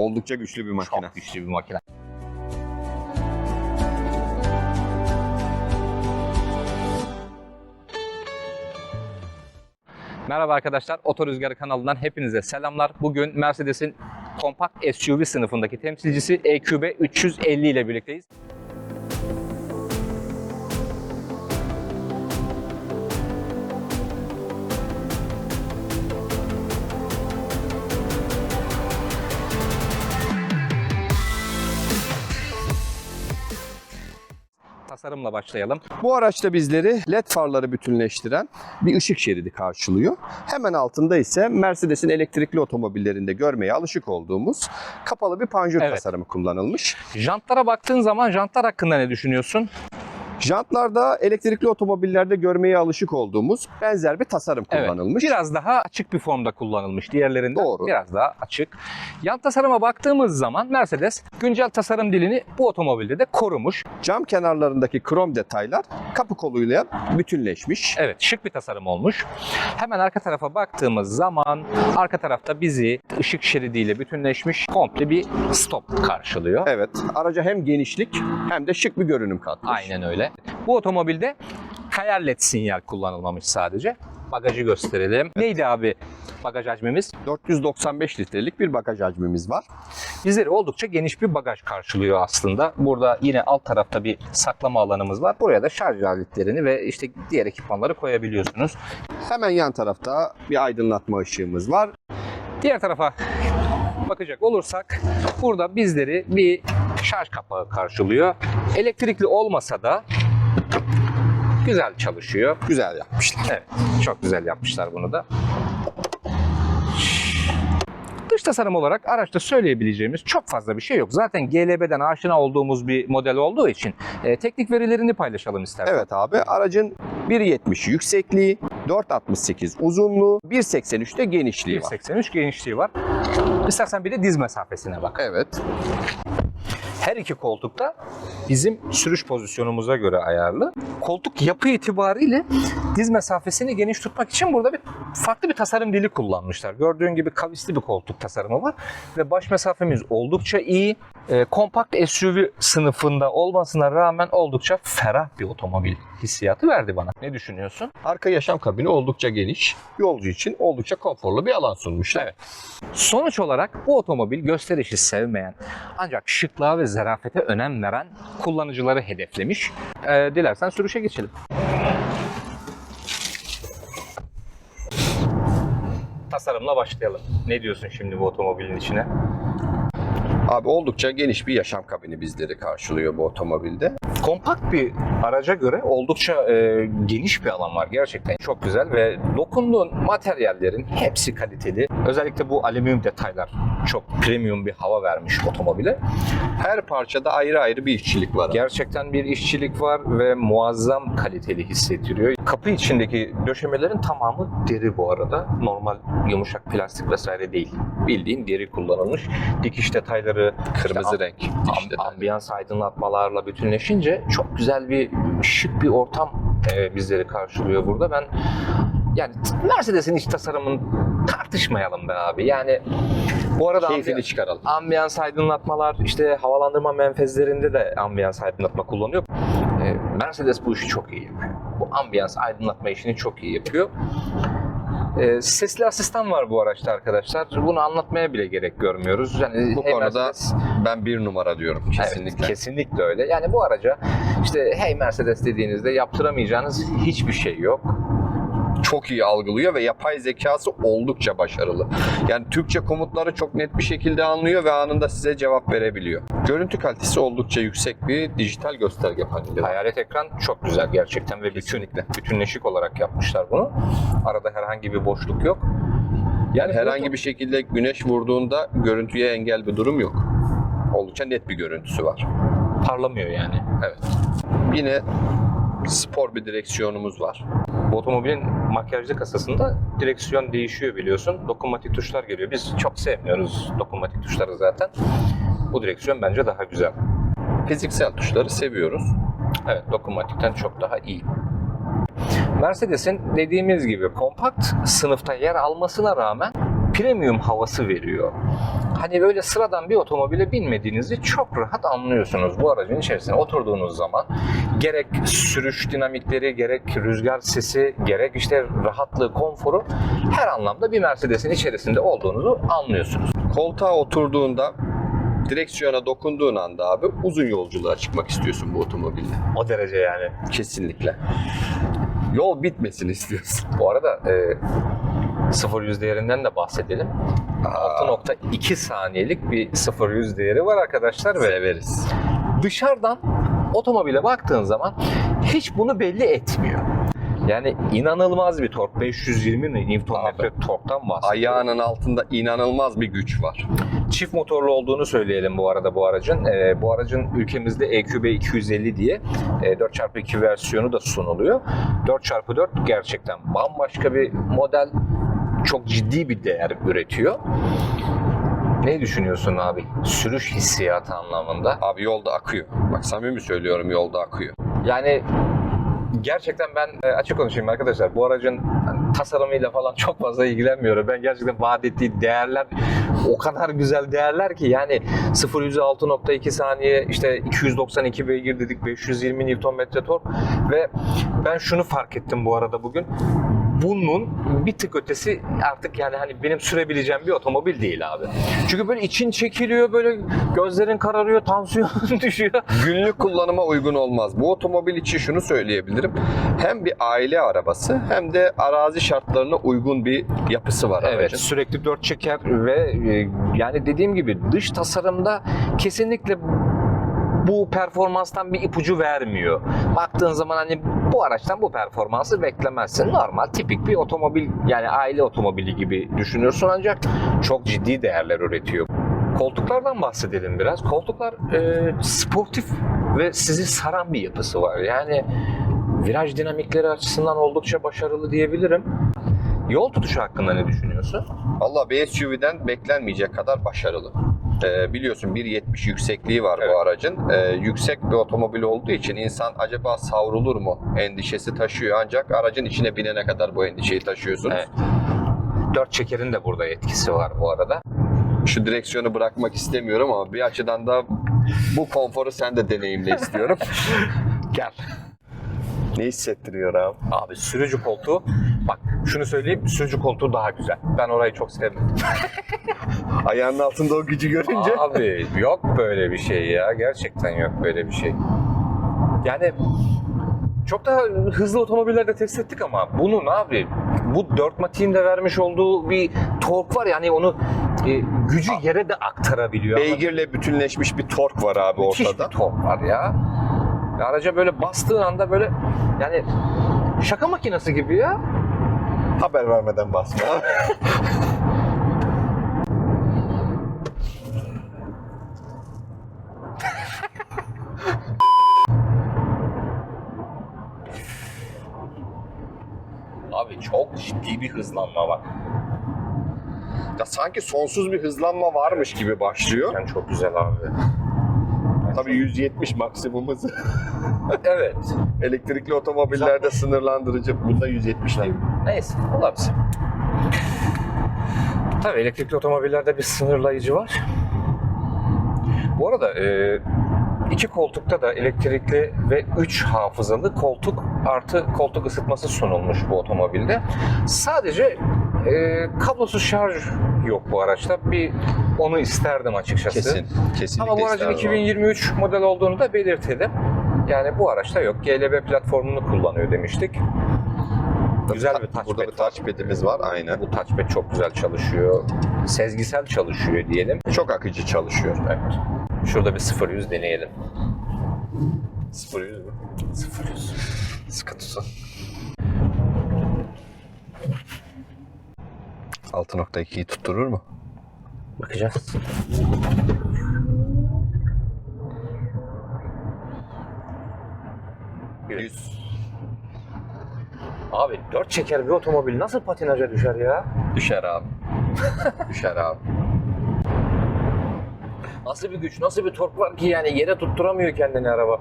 Oldukça güçlü bir makine. Çok güçlü bir makine. Merhaba arkadaşlar, Oto Rüzgarı kanalından hepinize selamlar. Bugün Mercedes'in kompakt SUV sınıfındaki temsilcisi EQB 350 ile birlikteyiz. Tasarımla başlayalım. Bu araçta bizleri led farları bütünleştiren bir ışık şeridi karşılıyor. Hemen altında ise Mercedes'in elektrikli otomobillerinde görmeye alışık olduğumuz kapalı bir panjur Evet. tasarımı kullanılmış. Jantlara baktığın zaman jantlar hakkında ne düşünüyorsun? Jantlarda elektrikli otomobillerde görmeye alışık olduğumuz benzer bir tasarım kullanılmış. Biraz daha açık bir formda kullanılmış diğerlerinden. Doğru. Biraz daha açık. Yan tasarıma baktığımız zaman Mercedes güncel tasarım dilini bu otomobilde de korumuş. Cam kenarlarındaki krom detaylar kapı koluyla bütünleşmiş. Evet şık bir tasarım olmuş. Hemen arka tarafa baktığımız zaman arka tarafta bizi ışık şeridiyle bütünleşmiş komple bir stop karşılıyor. Evet, araca hem genişlik hem de şık bir görünüm katmış. Aynen öyle. Bu otomobilde kayar led sinyal kullanılmamış sadece. Bagajı gösterelim. Neydi abi bagaj hacmimiz? 495 litrelik bir bagaj hacmimiz var. Bizleri oldukça geniş bir bagaj karşılıyor aslında. Burada yine alt tarafta bir saklama alanımız var. Buraya da şarj aletlerini ve işte diğer ekipmanları koyabiliyorsunuz. Hemen yan tarafta bir aydınlatma ışığımız var. Diğer tarafa bakacak olursak burada bizleri bir şarj kapağı karşılıyor. Elektrikli olmasa da güzel çalışıyor. Güzel yapmışlar. Evet, çok güzel yapmışlar bunu da. Dış tasarım olarak araçta söyleyebileceğimiz çok fazla bir şey yok. Zaten GLB'den aşina olduğumuz bir model olduğu için e, teknik verilerini paylaşalım istersen. Evet abi aracın 1.70 yüksekliği, 4.68 uzunluğu, 1.83'te genişliği var. 1.83 genişliği var. İstersen bir de diz mesafesine bak. Evet. Her iki koltukta bizim sürüş pozisyonumuza göre ayarlı. Koltuk yapı itibariyle diz mesafesini geniş tutmak için burada bir farklı bir tasarım dili kullanmışlar. Gördüğün gibi kavisli bir koltuk tasarımı var ve baş mesafemiz oldukça iyi. Ee, kompakt SUV sınıfında olmasına rağmen oldukça ferah bir otomobil hissiyatı verdi bana. Ne düşünüyorsun? Arka yaşam kabini oldukça geniş. Yolcu için oldukça konforlu bir alan sunmuşlar. Evet. Sonuç olarak bu otomobil gösterişi sevmeyen ancak şıklığa ve zarafete önem veren kullanıcıları hedeflemiş. Ee, dilersen sürüşe geçelim. Tasarımla başlayalım. Ne diyorsun şimdi bu otomobilin içine? Abi oldukça geniş bir yaşam kabini bizleri karşılıyor bu otomobilde. Kompakt bir araca göre oldukça e, geniş bir alan var gerçekten. Çok güzel ve dokunduğun materyallerin hepsi kaliteli. Özellikle bu alüminyum detaylar çok premium bir hava vermiş otomobile. Her parçada ayrı ayrı bir işçilik var. Gerçekten bir işçilik var ve muazzam kaliteli hissettiriyor. Kapı içindeki döşemelerin tamamı deri bu arada. Normal yumuşak plastik vesaire değil. Bildiğin deri kullanılmış. Dikiş detayları, Kırmızı işte renk. işte ambiyans aydınlatmalarla bütünleşince çok güzel bir şık bir ortam e, bizleri karşılıyor burada. Ben yani Mercedes'in iç tasarımını tartışmayalım be abi. Yani bu arada Keyfini ambi- çıkaralım. ambiyans aydınlatmalar işte havalandırma menfezlerinde de ambiyans aydınlatma kullanıyor. Ee, Mercedes bu işi çok iyi yapıyor. Bu ambiyans aydınlatma işini çok iyi yapıyor. Ee, sesli asistan var bu araçta arkadaşlar. Bunu anlatmaya bile gerek görmüyoruz. Yani Bu hey konuda Mercedes- ben bir numara diyorum Evet, kesinlikle. kesinlikle öyle. Yani bu araca işte hey Mercedes dediğinizde yaptıramayacağınız hiçbir şey yok. Çok iyi algılıyor ve yapay zekası oldukça başarılı. Yani Türkçe komutları çok net bir şekilde anlıyor ve anında size cevap verebiliyor. Görüntü kalitesi oldukça yüksek bir dijital gösterge paneli. Hayalet ekran çok güzel gerçekten ve bütün, bütünleşik olarak yapmışlar bunu. Arada herhangi bir boşluk yok. Yani herhangi bir şekilde güneş vurduğunda görüntüye engel bir durum yok. Oldukça net bir görüntüsü var. parlamıyor yani. Evet. Yine spor bir direksiyonumuz var. Bu otomobilin makyajlı kasasında direksiyon değişiyor biliyorsun. Dokunmatik tuşlar geliyor. Biz çok sevmiyoruz dokunmatik tuşları zaten. Bu direksiyon bence daha güzel. Fiziksel tuşları seviyoruz. Evet, dokunmatikten çok daha iyi. Mercedes'in dediğimiz gibi kompakt sınıfta yer almasına rağmen premium havası veriyor. Hani böyle sıradan bir otomobile binmediğinizi çok rahat anlıyorsunuz bu aracın içerisine oturduğunuz zaman. Gerek sürüş dinamikleri, gerek rüzgar sesi, gerek işte rahatlığı, konforu her anlamda bir Mercedes'in içerisinde olduğunuzu anlıyorsunuz. Koltuğa oturduğunda direksiyona dokunduğun anda abi uzun yolculuğa çıkmak istiyorsun bu otomobilde. O derece yani. Kesinlikle. Yol bitmesin istiyorsun. Bu arada e, 0-100 değerinden de bahsedelim. 6.2 saniyelik bir 0-100 değeri var arkadaşlar ve Severiz. dışarıdan otomobile baktığın zaman hiç bunu belli etmiyor. Yani inanılmaz bir tork. 520 Nm torktan bahsediyoruz. Ayağının altında inanılmaz bir güç var. Çift motorlu olduğunu söyleyelim bu arada bu aracın. Ee, bu aracın ülkemizde E EQB 250 diye e, 4x2 versiyonu da sunuluyor. 4x4 gerçekten bambaşka bir model. Çok ciddi bir değer üretiyor. Ne düşünüyorsun abi? Sürüş hissiyatı anlamında. Abi yolda akıyor. Bak samimi söylüyorum yolda akıyor. Yani gerçekten ben e, açık konuşayım arkadaşlar. Bu aracın tasarımıyla falan çok fazla ilgilenmiyorum. Ben gerçekten vaat ettiği değerler o kadar güzel değerler ki yani 0 100'e 6.2 saniye işte 292 beygir dedik 520 Nm tork ve ben şunu fark ettim bu arada bugün. Bunun bir tık ötesi artık yani hani benim sürebileceğim bir otomobil değil abi. Çünkü böyle için çekiliyor böyle gözlerin kararıyor tansiyonun düşüyor. Günlük kullanıma uygun olmaz. Bu otomobil için şunu söyleyebilirim. Hem bir aile arabası hem de arazi şartlarına uygun bir yapısı var Evet aracın. sürekli dört çeker ve e, yani dediğim gibi dış tasarımda kesinlikle bu performanstan bir ipucu vermiyor. Baktığın zaman hani bu araçtan bu performansı beklemezsin. Normal tipik bir otomobil yani aile otomobili gibi düşünürsün ancak çok ciddi değerler üretiyor. Koltuklardan bahsedelim biraz. Koltuklar e, sportif ve sizi saran bir yapısı var. Yani viraj dinamikleri açısından oldukça başarılı diyebilirim. Yol tutuşu hakkında ne düşünüyorsun? Valla bir SUV'den beklenmeyecek kadar başarılı. Ee, biliyorsun 1.70 yüksekliği var Evet. bu aracın. Ee, yüksek bir otomobil olduğu için insan acaba savrulur mu endişesi taşıyor. Ancak aracın içine binene kadar bu endişeyi taşıyorsunuz. Evet. Dört çekerin de burada etkisi var bu arada. Şu direksiyonu bırakmak istemiyorum ama bir açıdan da bu konforu sen de deneyimle istiyorum. Gel. ne hissettiriyor abi? Abi sürücü koltuğu, bak şunu söyleyeyim, sürücü koltuğu daha güzel. Ben orayı çok sevdim. Ayağının altında o gücü görünce. Abi yok böyle bir şey ya. Gerçekten yok böyle bir şey. Yani çok daha hızlı otomobillerde test ettik ama bunun abi bu 4 matiğin de vermiş olduğu bir tork var yani onu e, gücü yere de aktarabiliyor. Beygirle bütünleşmiş bir tork var abi Müthiş ortada. bir tork var ya. Ya Araca böyle bastığın anda böyle yani şaka makinesi gibi ya. Haber vermeden basma. Abi çok ciddi bir hızlanma var. ya sanki sonsuz bir hızlanma varmış gibi başlıyor. Yani çok güzel abi. Tabii 170 maksimumuz. Evet. Elektrikli otomobillerde sınırlandırıcı. Bunda 170 değil. Neyse olabilir. Tabii elektrikli otomobillerde bir sınırlayıcı var. Bu arada e, iki koltukta da elektrikli ve 3 hafızalı koltuk artı koltuk ısıtması sunulmuş bu otomobilde. Sadece e, kablosuz şarj yok bu araçta. Bir onu isterdim açıkçası. Kesin. Kesinlikle Ama bu aracın isterdim 2023 model olduğunu da belirtelim. Yani bu araçta yok. GLB platformunu kullanıyor demiştik. Güzel bir Burada touchpad bir touchpad'imiz var aynen. bu touchpad çok güzel çalışıyor. Sezgisel çalışıyor diyelim. Çok akıcı çalışıyor. Evet. Şurada bir 0-100 deneyelim. 0 100 mü? 0-100. Sıkı 6.2'yi tutturur mu? Bakacağız. 100. Abi 4 çeker bir otomobil nasıl patinaja düşer ya? Düşer abi. Düşer abi. Nasıl bir güç, nasıl bir tork var ki yani yere tutturamıyor kendini araba.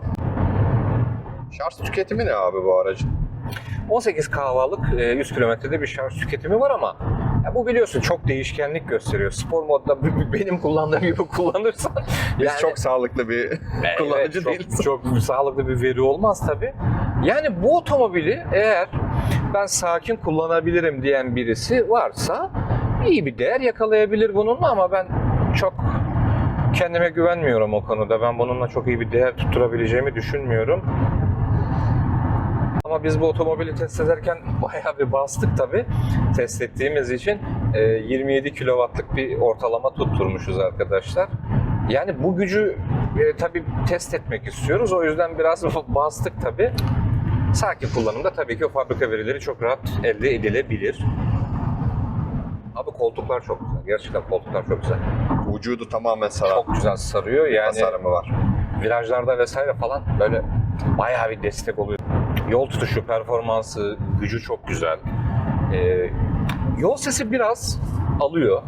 Şarj tüketimi ne abi bu aracın? 18 kahvalık e, 100 kilometrede bir şarj tüketimi var ama Ya bu biliyorsun çok değişkenlik gösteriyor. Spor modda benim kullandığım gibi kullanırsan Biz yani- çok sağlıklı bir kullanıcı Evet, çok, değiliz. Çok sağlıklı bir veri olmaz tabii. Yani bu otomobili eğer ben sakin kullanabilirim diyen birisi varsa iyi bir değer yakalayabilir bununla ama ben çok kendime güvenmiyorum o konuda. Ben bununla çok iyi bir değer tutturabileceğimi düşünmüyorum. Ama biz bu otomobili test ederken bayağı bir bastık tabii. Test ettiğimiz için e, 27 kW'lık bir ortalama tutturmuşuz arkadaşlar. Yani bu gücü e, tabii test etmek istiyoruz. O yüzden biraz bastık tabii. Sakin kullanımda tabii ki o fabrika verileri çok rahat elde edilebilir. Abi koltuklar çok güzel. Gerçekten koltuklar çok güzel. Vücudu tamamen saran Çok güzel sarıyor. Yani tasarımı var. virajlarda vesaire falan böyle bayağı bir destek oluyor. Yol tutuşu, performansı, gücü çok güzel. Ee, yol sesi biraz alıyor.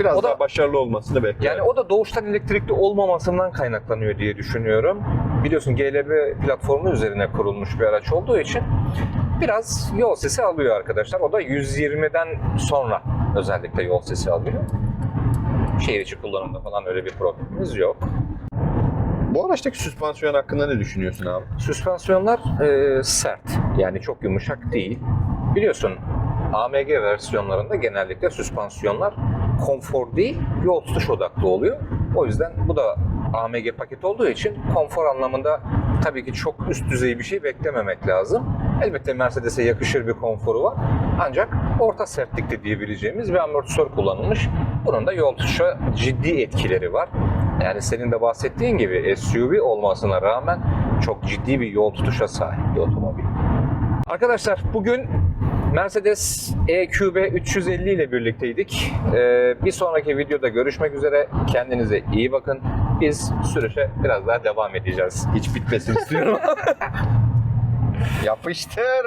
Biraz O da- daha başarılı olmasını bekliyorum. Yani o da doğuştan elektrikli olmamasından kaynaklanıyor diye düşünüyorum. Biliyorsun GLB platformu üzerine kurulmuş bir araç olduğu için biraz yol sesi alıyor arkadaşlar. O da 120'den sonra özellikle yol sesi alıyor. Şehir içi kullanımda falan öyle bir problemimiz yok. Bu araçtaki süspansiyon hakkında ne düşünüyorsun abi? Süspansiyonlar e, sert. Yani çok yumuşak değil. Biliyorsun AMG versiyonlarında genellikle süspansiyonlar konfor değil, yol tutuş odaklı oluyor. O yüzden bu da AMG paket olduğu için konfor anlamında tabii ki çok üst düzey bir şey beklememek lazım. Elbette Mercedes'e yakışır bir konforu var. Ancak orta sertlikte diyebileceğimiz bir amortisör kullanılmış. Bunun da yol tutuşa ciddi etkileri var. Yani senin de bahsettiğin gibi SUV olmasına rağmen çok ciddi bir yol tutuşa sahip bir otomobil. Arkadaşlar bugün Mercedes EQB 350 ile birlikteydik. Ee, bir sonraki videoda görüşmek üzere. Kendinize iyi bakın. Biz sürüşe biraz daha devam edeceğiz. Hiç bitmesin istiyorum. Yapıştır.